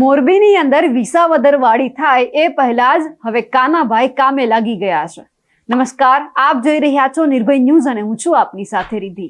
મોરબીની અંદર વિસાવદર વાડી થાય એ પહેલા જ હવે કાનાભાઈ કામે લાગી ગયા છે. નમસ્કાર, આપ જોઈ રહ્યા છો નિર્ભય ન્યૂઝ અને હું છું આપની સાથે રિધિ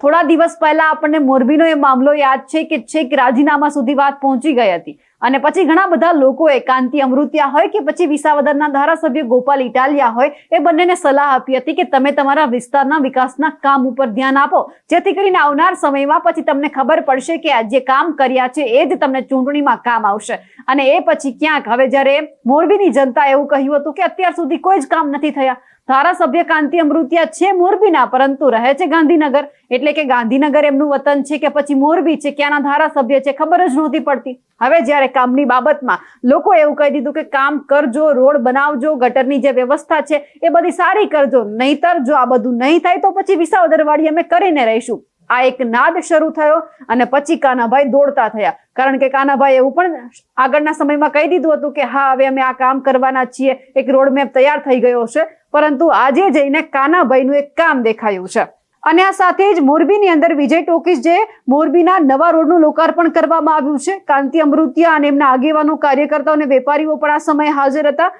થોડા દિવસ પહેલા આપણને મોરબીનો એ મામલો યાદ છે કે છેક રાજીનામા સુધી વાત પહોંચી ગઈ હતી. અને પછી ઘણા બધા લોકોએ કાંતિ અમૃતિયા હોય કે પછી વિસાવદરના ધારાસભ્ય ગોપાલ ઇટાલિયા હોય, એ બંનેને સલાહ આપી હતી કે તમે તમારા વિસ્તારના વિકાસના કામ ઉપર ધ્યાન આપો. જેથી કરીને આવનાર સમયમાં પછી તમને ખબર પડશે કે આ જે કામ કર્યા છે, એ જ તમને ચૂંટણીમાં કામ આવશે. અને એ પછી ક્યાંક, હવે જ્યારે મોરબીની જનતા એવું કહ્યું હતું કે અત્યાર સુધી કોઈ જ કામ નથી થયા. ધારાસભ્ય કાંતિ અમૃતિયા છે મોરબીના, પરંતુ રહે છે ગાંધીનગર. એટલે કે ગાંધીનગર એમનું વતન છે કે પછી મોરબી છે ક્યાંના ધારાસભ્ય છે, ખબર જ નહોતી પડતી. હવે જ્યારે કામની બાબતમાં લોકો એવું કહી દીધું કે કામ કરજો, રોડ બનાવજો, ગટરની જે વ્યવસ્થા છે એ બધી સારી કરજો, નહીતર જો આ બધું નહીં થાય તો પછી વિસાવદરવાડી અમે કરીને રહીશું. આ એક નાદ શરૂ થયો અને પછી કાનાભાઈ દોડતા થયા. કારણ કે કાનાભાઈ એવું પણ આગળના સમયમાં કહી દીધું હતું કે હા, હવે અમે આ કામ કરવાના છીએ. એક રોડમેપ તૈયાર થઈ ગયો છે. પરંતુ આજે જઈને કાનાભાઈનું એક કામ દેખાયું છે. અને આ સાથે જ મોરબીની અંદર વિજય ટોકીસ જે મોરબીના નવા રોડનું લોકાર્પણ કરવામાં આવ્યું છે. કાંતિ અમૃતિયા અને એમના આગેવાનો, કાર્યકર્તાઓ અને વેપારીઓ પણ આ સમયે હાજર હતા.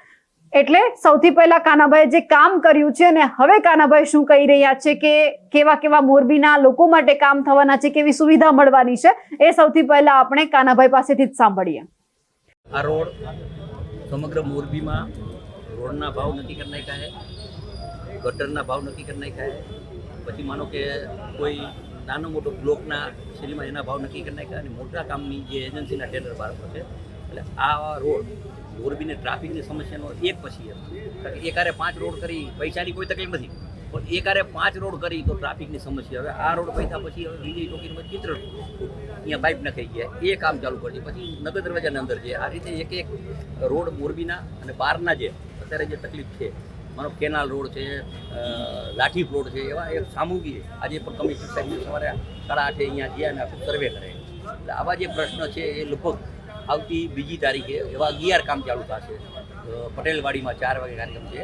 એટલે સૌથી પહેલા કાનાભાઈએ જે કામ કર્યું છે અને હવે કાનાભાઈ શું કહી રહ્યા છે કે કેવા કેવા મોરબીના લોકો માટે કામ થવાના છે, કેવી સુવિધા મળવાની છે, એ સૌથી પહેલા આપણે કાનાભાઈ પાસેથી જ સાંભળીએ. આ રોડ સમગ્ર મોરબીમાં રોડના ભાવ નક્કી કરી નાખ્યા છે, ગટરના ભાવ નક્કી કરી નાખ્યા છે. પછી માનો કે કોઈ નાનો મોટો બ્લોકના શેરીમાં એના ભાવ નક્કી કરી નાખ્યા અને મોટા કામની જે એજન્સીના ટેન્ડર બહાર છે. એટલે આ રોડ મોરબીને ટ્રાફિકની સમસ્યાનો એક પછી એક. એકારે પાંચ રોડ કરી, પૈસાની કોઈ તકલીફ નથી. પણ એકારે પાંચ રોડ કરી તો ટ્રાફિકની સમસ્યા. હવે આ રોડ પૈસા પછી હવે વિજય ટોકીમાં ચિત્ર અહીંયા પાઇપ નખાઈ ગયા. એ કામ ચાલુ કરજે પછી નગર દરવાજાની અંદર છે આ રીતે એક એક રોડ મોરબીના અને બહારના જે અત્યારે જે તકલીફ છે મારો કેનાલ રોડ છે લાઠી રોડ છે, એવા એક સામૂહિક આજે પણ કમિશનર સાહેબ સવારે સાડા આઠે અહીંયા ગયા અને સર્વે કરે એટલે આવા જે પ્રશ્ન છે એ લગભગ આવતી બીજી તારીખે એવા અગિયાર કામ ચાલુ થશે. પટેલવાડીમાં ચાર વાગે કાર્યક્રમ છે.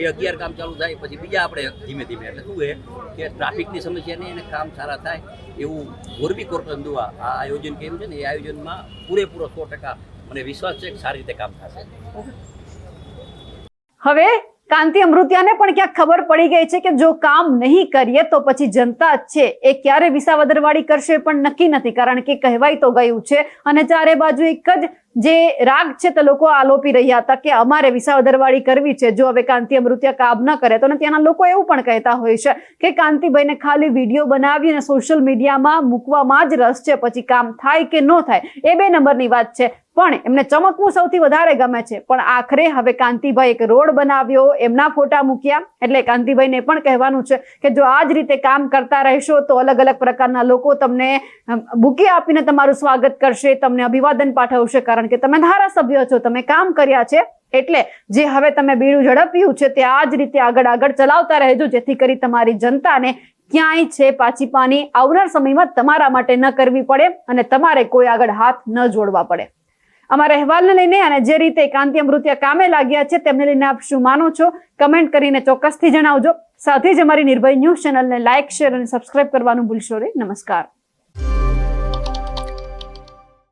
એ અગિયાર કામ ચાલુ થાય, પછી બીજા આપણે ધીમે ધીમે, એટલે શું એ કે ટ્રાફિકની સમસ્યા નહીં અને કામ સારા થાય એવું મોરબી કોર્પોરેશન દ્વારા આ આયોજન કર્યું છે ને, એ આયોજનમાં પૂરેપૂરો સો ટકા મને વિશ્વાસ છે કે સારી રીતે કામ થશે. હવે કાંતિ અમૃતિયાને પણ ક્યાંક ખબર પડી ગઈ છે કે જો કામ નહીં કરીએ તો પછી જનતા છે. એ ક્યારે વિસાવદરવાડી કરશે પણ નક્કી નથી કારણ કે કહેવાય તો ગયું છે. અને ચારે બાજુ એક જ જે રાગ છે તે લોકો આલોપી રહ્યા હતા કે અમારે વિસાવદરવાડી કરવી છે. જો હવે કાંતિ અમૃતિયા કામ ન કરે તો ત્યાંના લોકો એવું પણ કહેતા હોય છે કે કાંતિભાઈને ખાલી વીડિયો બનાવી અને સોશિયલ મીડિયામાં મૂકવામાં જ રસ છે. પછી કામ થાય કે ન થાય એ બે નંબરની વાત છે. પણ એમને ચમકવું સૌથી વધારે ગમે છે. પણ આખરે હવે કાંતિભાઈ એક રોડ બનાવ્યો, એમના ફોટા મૂક્યા. એટલે કાંતિભાઈને પણ કહેવાનું છે કે જો આ જ રીતે કામ કરતા રહેશો તો અલગ અલગ પ્રકારના લોકો તમને બુકે આપીને તમારું સ્વાગત કરશે, તમને અભિવાદન પાઠવશે. કારણ કે તમે ધારાસભ્ય છો, તમે કામ કર્યા છે. એટલે જે હવે તમે બીડું ઝડપ્યું છે તે આ જ રીતે આગળ આગળ ચલાવતા રહેજો. જેથી કરી તમારી જનતાને ક્યાંય છે પાછી પાની આવનાર સમયમાં તમારા માટે ન કરવી પડે અને તમારે કોઈ આગળ હાથ ન જોડવા પડે. અમારા અહેવાલને લઈને અને જે રીતે કાંતિ અમૃતિયા કામે લાગ્યા છે, તેમને લઈને આપ શું માનો છો? કમેન્ટ કરીને ચોક્કસથી જણાવજો. સાથે જ અમારી નિર્ભય ન્યૂઝ ચેનલને લાઇક, શેર અને સબસ્ક્રાઇબ કરવાનું ભૂલશો નહીં. નમસ્કાર.